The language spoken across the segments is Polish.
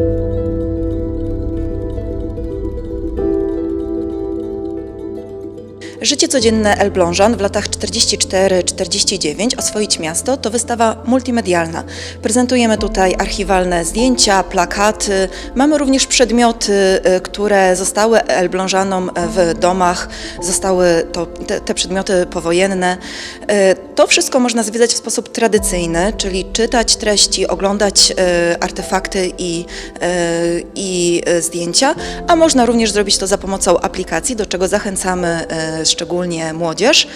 Thank you. Życie codzienne Elblążan w latach 44-49 Oswoić miasto to wystawa multimedialna. Prezentujemy tutaj archiwalne zdjęcia, plakaty. Mamy również przedmioty, y, które zostały Elblążanom w domach. Zostały to, te, te przedmioty powojenne. Y, To wszystko można zwiedzać w sposób tradycyjny, czyli czytać treści, oglądać y, artefakty i, i zdjęcia, a można również zrobić to za pomocą aplikacji, do czego zachęcamy szczególnie młodzież.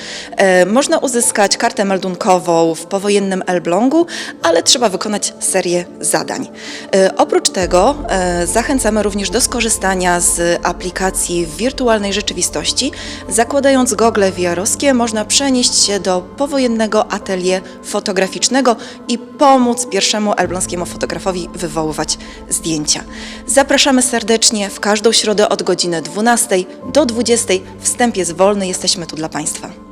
Y, Można uzyskać kartę meldunkową w powojennym Elblągu, ale trzeba wykonać serię zadań. Y, Oprócz tego y, zachęcamy również do skorzystania z aplikacji w wirtualnej rzeczywistości. Zakładając gogle VR-owskie można przenieść się do powojennego atelier fotograficznego i pomóc pierwszemu elbląskiemu fotografowi wywoływać zdjęcia. Zapraszamy serdecznie w każdą środę od godziny 12 do 20. Wstęp jest wolny, jesteśmy tu dla Państwa.